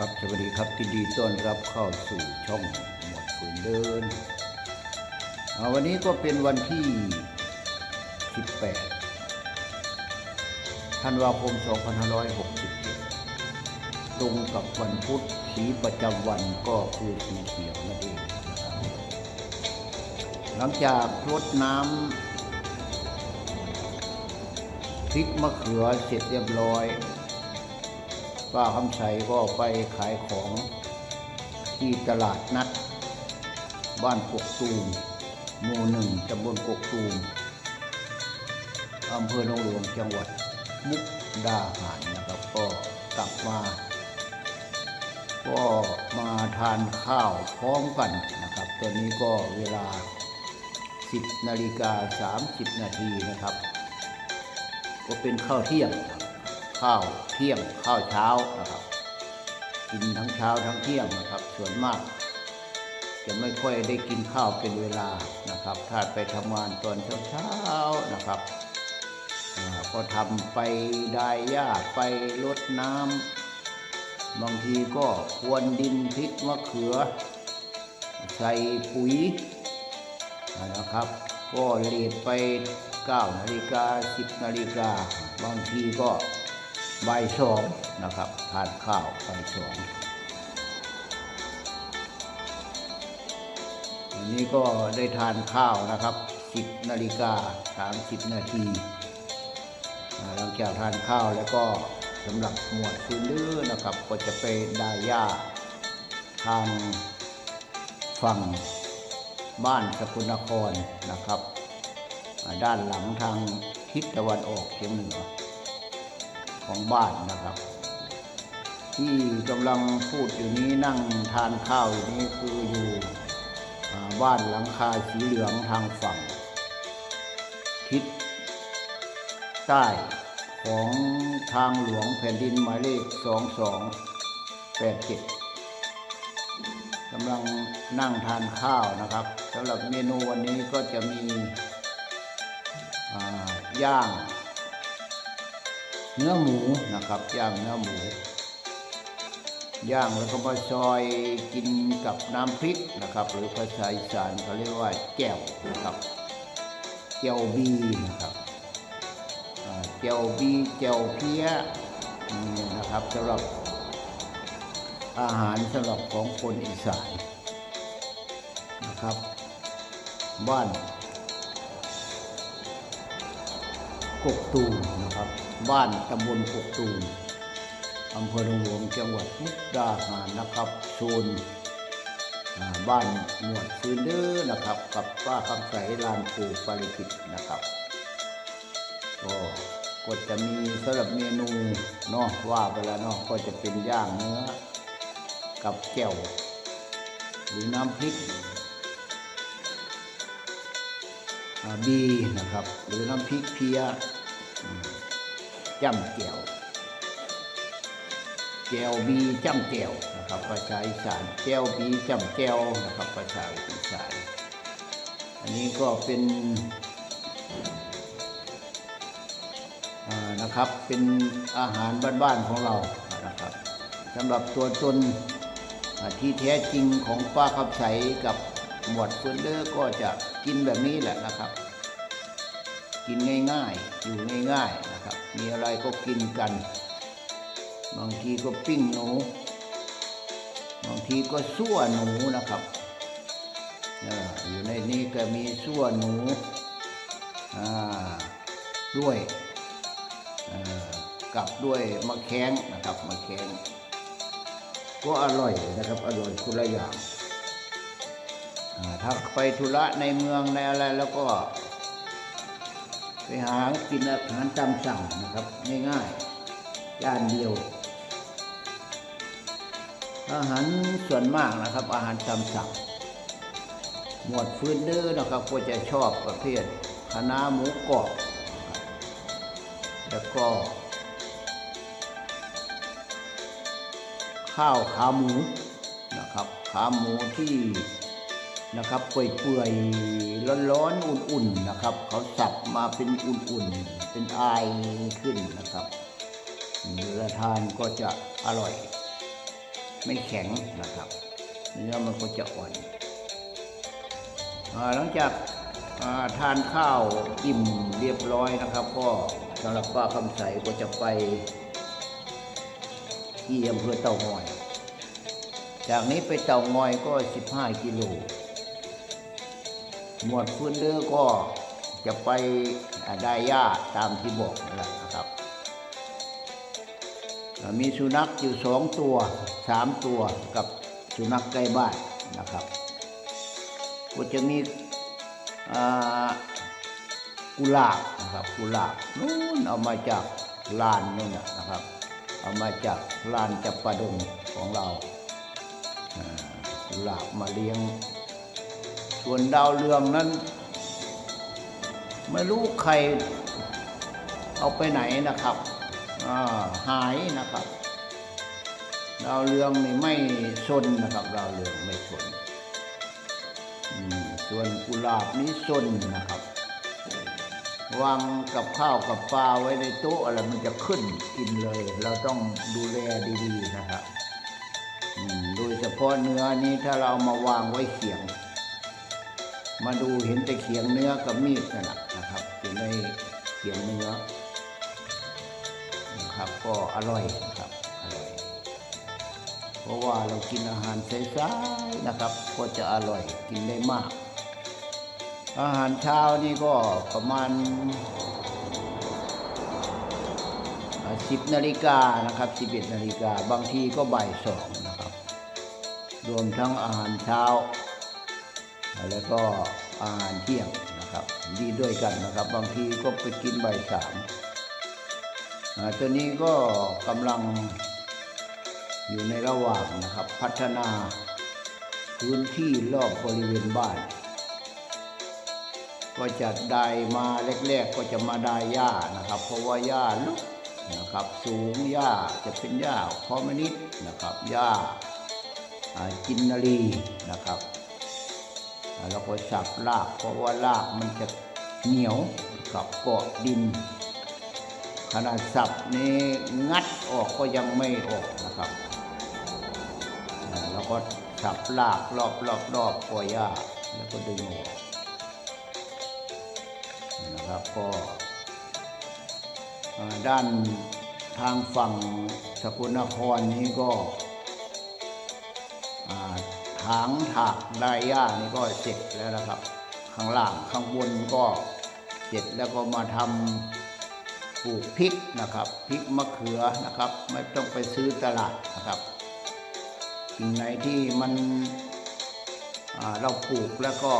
ครับสวัสดีครับยินดีต้อนรับเข้าสู่ช่องหมวดฝืนเดินอ่าวันนี้ก็เป็นวันที่ 18 ธันวาคม 2567 ตรงกับวันพุธสีประจำวันก็คือสีเขียวนั่นเองหลังจากรดน้ำพริกมะเขือเสร็จเรียบร้อย ป้าคำใสก็ไปขายของที่ตลาดนัด บ้านกกตูมหมู่หนึ่งตำบลกกตูมอำเภอหนองหลวงจังหวัดมุกดาหารนะครับก็กลับมา ก็มาทานข้าวพร้อมกันนะครับ ตอนนี้ก็เวลา 10นาฬิกา30 นาทีนะครับ ก็เป็นข้าวเที่ยงครับ ข้าวเที่ยงข้าวเช้านะครับ กินทั้งเช้าทั้งเที่ยงนะครับ ส่วนมาก จะไม่ค่อยได้กินข้าวเป็นเวลานะครับ ถ้าไปทำงานตอนเช้าๆนะครับก็ทำไปได้หญ้าไปรดน้ำบางทีก็ควนดินพริกมะเขือ ใส่ปุ๋ยนะครับก็เลดไป9นาฬิกา10นาฬิกาบางทีก็ ใบสองนะครับทานข้าวใบสองวันนี้ก็ได้ทานข้าวนะครับ 10นาฬิกา30 นาทีหลังจากทานข้าวแล้วก็สำหรับหมวดฟื้นลื้อนะครับ ก็จะไปด้หญ้าทางฝั่งบ้านสกุลนครนะครับ ด้านหลังทางทิศตะวันออกเฉียงเหนือ ของบ้านนะครับ ที่กำลังพูดอยู่นี้นั่งทานข้าวอยู่นี้คืออยู่บ้านหลังคาสีเหลืองทางฝั่ง ทิศใต้ของทางหลวงแผ่นดินหมายเลข 2287กำลังนั่งทานข้าวนะครับสำหรับเมนูวันนี้ก็จะมีย่าง เนื้อหมูนะครับย่างเนื้อหมู ย่างแล้วก็มาซอยกินกับน้ำพริกนะครับ หรือภาษาอีสานเขาเรียกว่าแจ่วนะครับแจ่วบีนะครับแจ่วบีแจ่วเพี้ยนี่นะครับสำหรับอาหารสำหรับของคนอีสานนะครับ บ้าน กกตูมนะครับ บ้านตำบลกกตูมอำเภอหนองหลวงจังหวัดมุกดาหารนะครับโซนบ้านหมวดฟื้นเด้อนะครับ กับป้าคำใสลานปูปาริกิตนะครับก็ก็จะมีสำหรับเมนูเนาะว่าไปแล้วเนาะก็จะเป็นย่างเนื้อ กับแก้วหรือน้ำพริกบีนะครับ หรือน้ำพริกเพีย จ้ำแก้วแก้วบีจ้ำแก้วนะครับภาษาอีสานแก้วบีจ้ำแก้วนะครับภาษาอีสานอันนี้ก็เป็นนะครับเป็นอาหารบ้านๆของเรานะครับสำหรับตัวตนที่แท้จริงของป้าคำใสกับหมวดเฟนเดอร์ก็จะกินแบบนี้แหละนะครับ กินง่ายๆ อยู่ง่ายๆนะครับ มีอะไรก็กินกัน บางทีก็ปิ้งหนู บางทีก็ซั่วหนูนะครับเอออยู่ในนี้ก็มีซั่วหนูด้วยกับด้วยมะแข้งนะครับมะแข้งก็อร่อยนะครับอร่อยคนละอย่างถ้าไปธุระในเมืองในอะไรแล้วก็ ไปหากินอาหารตามสั่งนะครับ ง่ายๆย่านเดียว อาหารส่วนมากนะครับ อาหารตามสั่ง หมวดฟื้นเด้อนะครับก็จะชอบประเภทคะนาหมูกรอบแล้วก็ ข้าวขาหมูนะครับ ขาหมูที่ นะครับเปื่อยๆร้อนๆอุ่นๆนะครับ เขาสับมาเป็นอุ่นๆ เป็นอายขึ้นนะครับเวลาทานก็จะอร่อย ไม่แข็งนะครับเนื้อมันก็จะอ่อนหลังจากาทานข้าวอิ่มเรียบร้อยนะครับ ก็สำหรับป้าคำใสก็จะไปที่อำเภอเต่างอย จากนี้ไปเต่างอยก็ 15 กิโล หมวดฟื้นเดอร์ก็จะไปได้ยาตามที่บอกนั่นแหละนะครับมีสุนัขอยู่สองตัวสามตัวกับสุนัขใกล้บ้านนะครับ ก็จะมีกุหลาบนะครับกุหลาบนู้นเอามาจากลานนู่นนะครับ เอามาจากลานจับประดงของเราอ่ากุหลาบมาเลี้ยง ส่วนดาวเรืองนั้น ไม่รู้ใครเอาไปไหนนะครับหายนะครับ ดาวเรืองนี่ไม่สนนะครับ ดาวเรืองไม่สนส่วนกุหลาบนี้สนนะครับวางกับข้าวกับปลาไว้ในโต๊ะอะไรมันจะขึ้นกินเลย เราต้องดูแลดีๆนะครับโดยเฉพาะเนื้อนี้ถ้าเรามาวางไว้เขียง มาดูเห็นแต่เขียงเนื้อกับมีดนั่นแหละนะครับอยู่ในเขียงเนื้อนะครับก็อร่อยนะครับอร่อยเพราะว่าเรากินอาหารใสๆนะครับ ก็จะอร่อยกินได้มาก อาหารเช้านี่ก็ประมาณสิบนาฬิกานะครับสิบเอ็ดนาฬิกาบางทีก็บ่ายสองนะครับ รวมทั้งอาหารเช้า แล้วก็อาหารเที่ยงนะครับดีด้วยกันนะครับ บางทีก็ไปกินใบสามตัวนี้ก็กำลังอยู่ในระหว่างนะครับ พัฒนาพื้นที่รอบบริเวณบ้าน ก็จะได้มาแรกๆก็จะมาได้หญ้านะครับ เพราะว่าหญ้าลุกนะครับสูงหญ้าจะเป็นหญ้าคอมนิสนะครับหญ้าจินนารีนะครับ เราก็สับรากเพราะว่ารากมันจะเหนียวกับเกาะดิน ขนาดสับนี้งัดออกก็ยังไม่ออกนะครับอ่าเราก็สับรากรอบรอบรอบปล่อยหญ้าแล้วก็ดึงออกนะครับก็ด้านทางฝั่งสกลนครนี้ก็าถางถากไดย่านี่ก็เสร็จแล้วนะครับ ข้างล่างข้างบนก็เสร็จแล้วก็มาทำปลูกพริกนะครับพริกมะเขือนะครับ ไม่ต้องไปซื้อตลาดนะครับสิ่งไหนที่มันเราปลูกแล้วก็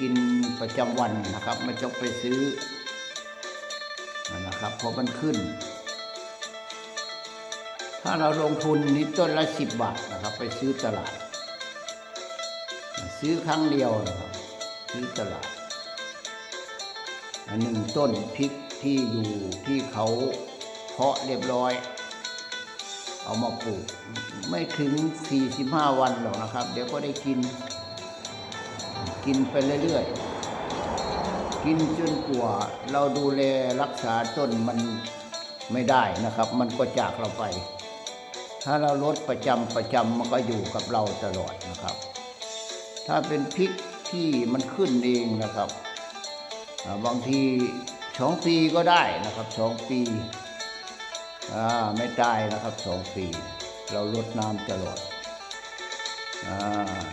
กินประจำวันนะครับ ไม่ต้องไปซื้อนะครับเพราะมันขึ้น ถ้าเราลงทุนนี่ต้นละสิบบาทนะครับ ไปซื้อตลาด ซื้อครั้งเดียวนะครับซื้อตลาดหนึ่งต้นพริกที่อยู่ที่เขาเพาะเรียบร้อย เอามาปลูก ไม่ถึง 45 วันหรอกนะครับ เดี๋ยวก็ได้กิน กินไปเรื่อยๆ กินจนกว่าเราดูแลรักษาต้นมันไม่ได้นะครับ มันก็จากเราไป ถ้าเราลดประจำประจำมันก็อยู่กับเราตลอดนะครับ ถ้าเป็นพริกที่มันขึ้นเองนะครับ บางทีสองปีก็ได้นะครับสองปีไม่ตายนะครับสองปี เราลดน้ำตลอดอ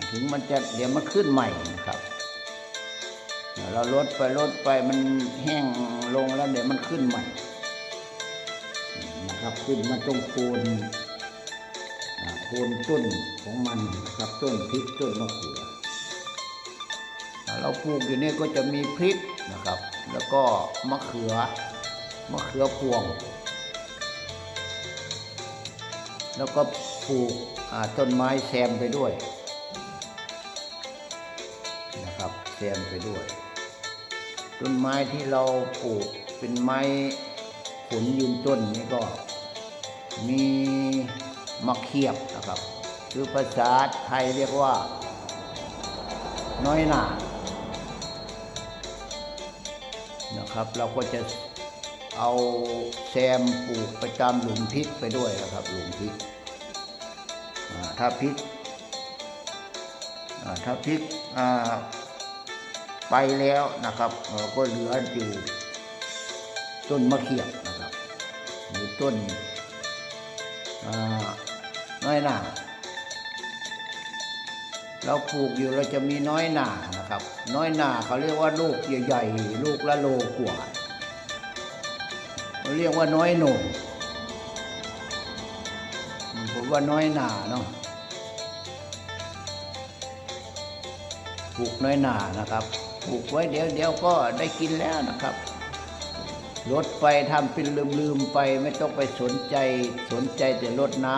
ถึงมันจะเดี๋ยวมันขึ้นใหม่นะครับเราลดไปลดไปมันแห้งลงแล้วเดี๋ยวมันขึ้นใหม่นะครับขึ้นมาตรงโคนโคนต้นของมันนะครับต้นพริกต้นมะเขือ เราปลูกอยู่นี่ก็จะมีพริกนะครับ แล้วก็มะเขือมะเขือพวง แล้วก็ปลูกอ่าต้นไม้แซมไปด้วยนะครับแซมไปด้วย ต้นไม้ที่เราปลูกเป็นไม้ผลยืนต้นนี่ก็มีมะเขียบนะครับ คือภาษาไทยเรียกว่า น้อยหนา นะครับ เราก็จะเอาแซมปลูกไปตามหลุมพริกไปด้วยนะครับ หลุมพริกถ้าพริกถ้าพริกไปแล้วนะครับเอ่อก็เหลืออยู่ต้นมะเขือนะครับหรือต้นอ่าน้อยหนา เราปลูกอยู่เราจะมีน้อยหนานะครับ น้อยหนาเขาเรียกว่าลูกใหญ่ๆลูกละโลกว่าเขาเรียกว่าน้อยหน่งผมว่าน้อยหนาเนาะปลูกน้อยหนานะครับปลูกไว้เดี๋ยวเดี๋ยวก็ได้กินแล้วนะครับลดไปทำเป็นลืมๆไปไม่ต้องไปสนใจสนใจแต่ลดน้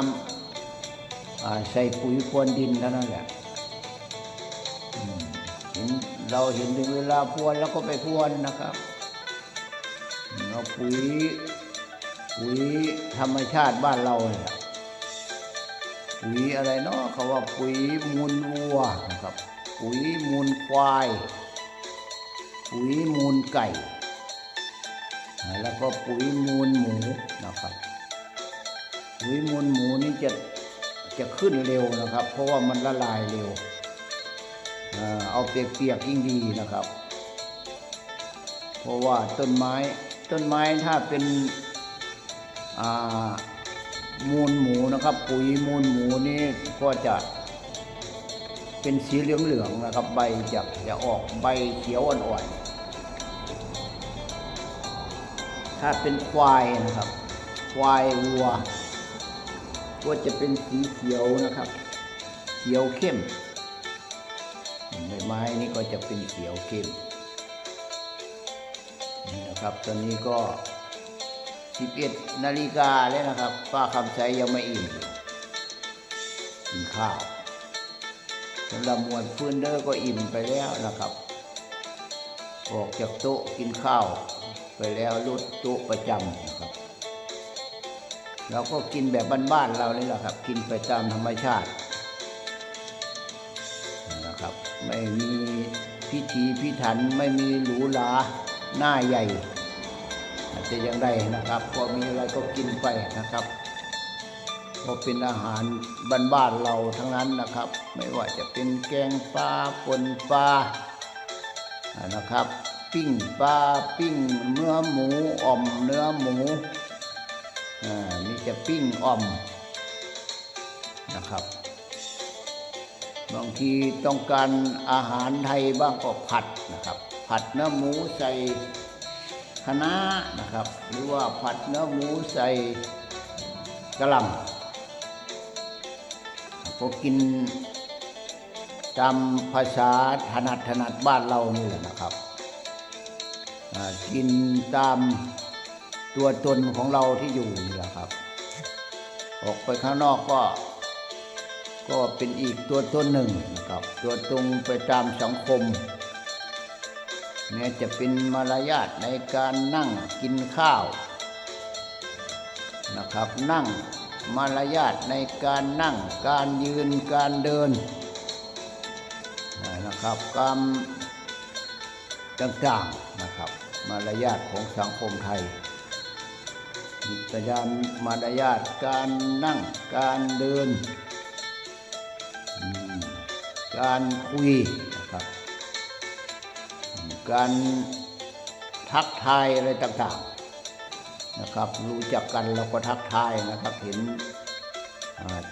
ำใส่ปุ๋ยพรวนดินเท่านั้นแหละ เราเห็นถึงเวลาพรวนแล้วก็ไปพรวนนะครับเอาปุ๋ยปุ๋ยธรรมชาติบ้านเราเนี่ยปุ๋ยอะไรเนาะเขาว่าปุ๋ยมูลวัวนะครับ ปุ๋ยมูลควาย ปุ๋ยมูลไก่ แล้วก็ปุ๋ยมูลหมูนะครับ ปุ๋ยมูลหมูนี่จะจะขึ้นเร็วนะครับ เพราะว่ามันละลายเร็ว เอาเปียกๆยิ่งดีนะครับ เพราะว่าต้นไม้ต้นไม้ถ้าเป็นมูลหมูนะครับ ปุ๋ยมูลหมูนี่ก็จะเป็นสีเหลืองๆนะครับ ใบจะจะออกใบเขียวอ่อนๆถ้าเป็นควายนะครับ ควายวัว ก็จะเป็นสีเขียวนะครับ เขียวเข้ม ก็จะเป็นเขียวเข้มนี่นะครับ ตอนนี้ก็ 11นาฬิกาแล้วนะครับ ป้าคำใสยังไม่อิ่มกินข้าวสำหรับมวดฟื้นเดอร์ก็อิ่มไปแล้วนะครับ ออกจากโต๊ะกินข้าว ไปแล้วลุดโต๊ะประจำนะครับเราก็กินแบบบ้านๆเรานี่แหละครับ กินไปตามธรรมชาตินะครับ ไม่มี พิธีพิถันไม่มีหรูหราหน้าใหญ่ อาจจะยังได้นะครับ พอมีอะไรก็กินไปนะครับพราะเป็นอาหารบ้านๆเราทั้งนั้นนะครับ ไม่ว่าจะเป็นแกงปลาปนปลาอ่านะครับ ปิ้งปลาปิ้งเนื้อหมูอ่อมเนื้อหมูอ่านี่จะปิ้งอ่อมนะครับ บางทีต้องการอาหารไทยบ้างก็ผัดนะครับ ผัดเนื้อหมูใส่คะน้านะครับ หรือว่าผัดเนื้อหมูใส่กระหล่ำก็กินตามภาษาถนัดถนัดบ้านเรานี่แหละนะครับกินตามตัวตนของเราที่อยู่นี่แหละครับ ออกไปข้างนอกก็ ก็เป็นอีกตัวตนหนึ่งนะครับ ตัวตรงไปตามสังคม แม้จะเป็นมารยาทในการนั่งกินข้าวนะครับ นั่งมารยาทในการนั่ง การยืนการเดินนะครับการต่างๆนะครับ มารยาทของสังคมไทยมิตรยานมารยาทการนั่งการเดิน การคุยนะครับ การทักทายอะไรต่างๆนะครับ รู้จักกันเราก็ทักทายนะครับเห็น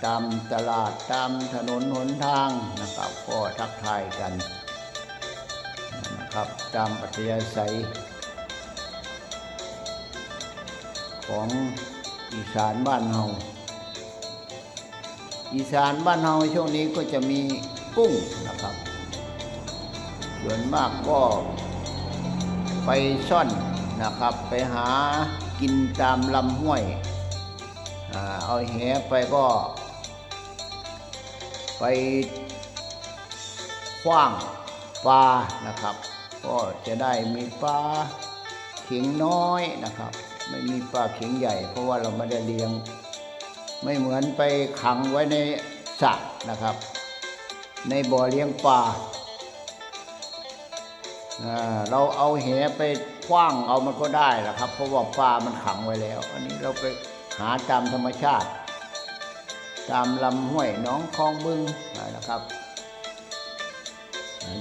ตามตลาดตามถนนหนทางนะครับก็ทักทายกันนะครับตามปัจจัยศัยของอีสานบ้านเฮาอีสานบ้านเฮาช่วงนี้ก็จะมี กุ้งนะครับ ส่วนมากก็ไปซ่อนนะครับ ไปหากินตามลำห้วยอ่าเอาแหไปก็ ไปคว้างปลานะครับ ก็จะได้มีปลาเข็งน้อยนะครับ ไม่มีปลาเข็งใหญ่ เพราะว่าเราไม่ได้เลี้ยง ไม่เหมือนไปขังไว้ในสระนะครับ ในบ่อเลี้ยงปลาเราเอาแหไปคว้างเอามันก็ได้แหละครับ เพราะว่าปลามันขังไว้แล้ว อันนี้เราไปหาตามธรรมชาติ ตามลำห้วยน้องคลองบึงนะครับ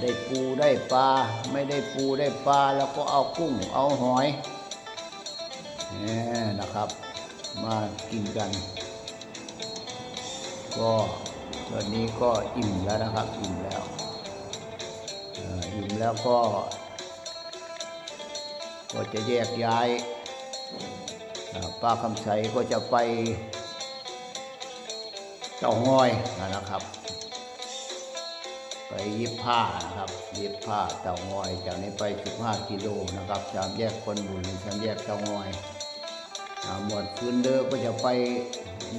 ได้ปูได้ปลาไม่ได้ปูได้ปลาแล้วก็เอากุ้งเอาหอยนี่นะครับ มากินกัน ก็ ตอนนี้ก็อิ่มแล้วนะครับ อิ่มแล้วอิ่มแล้วก็ ก็จะแยกย้ายป้าคำใสก็จะไปเจ้างอยนะครับ ไปยิบผ้านะครับยิบผ้าเต่างอยจากนี้ไป 15 กิโลนะครับสามแยกคนบุรีสามแยกเต่างอย อ่าหมวดคืนเดิมก็จะไป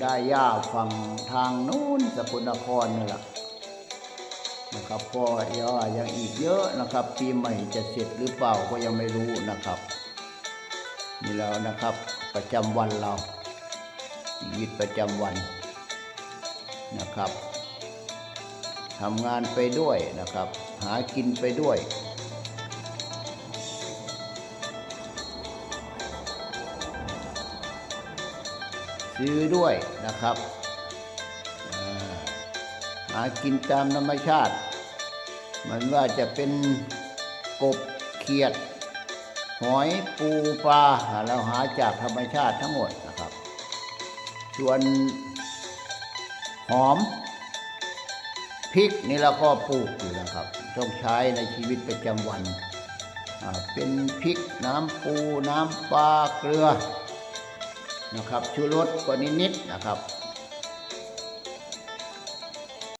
ได้ย่าฝั่งทางนู้นสกลนครนี่แหละนะครับก็ย่อยังอีกเยอะนะครับ ปีใหม่จะเสร็จหรือเปล่าก็ยังไม่รู้นะครับนี่แล้วนะครับประจำวันเราชีวิตประจำวันนะครับทำงานไปด้วยนะครับ หากินไปด้วย ซื้อด้วยนะครับอ่าหากินตามธรรมชาติ มันว่าจะเป็นกบเขียด หอยปูปลาเราหาจากธรรมชาติทั้งหมดนะครับ ส่วนหอมพริกนี่เราก็ปลูกอยู่นะครับ ต้องใช้ในชีวิตประจำวัน เป็นพริกน้ำปูน้ำปลาเกลือ นะครับชูรสก็นิดๆนะครับ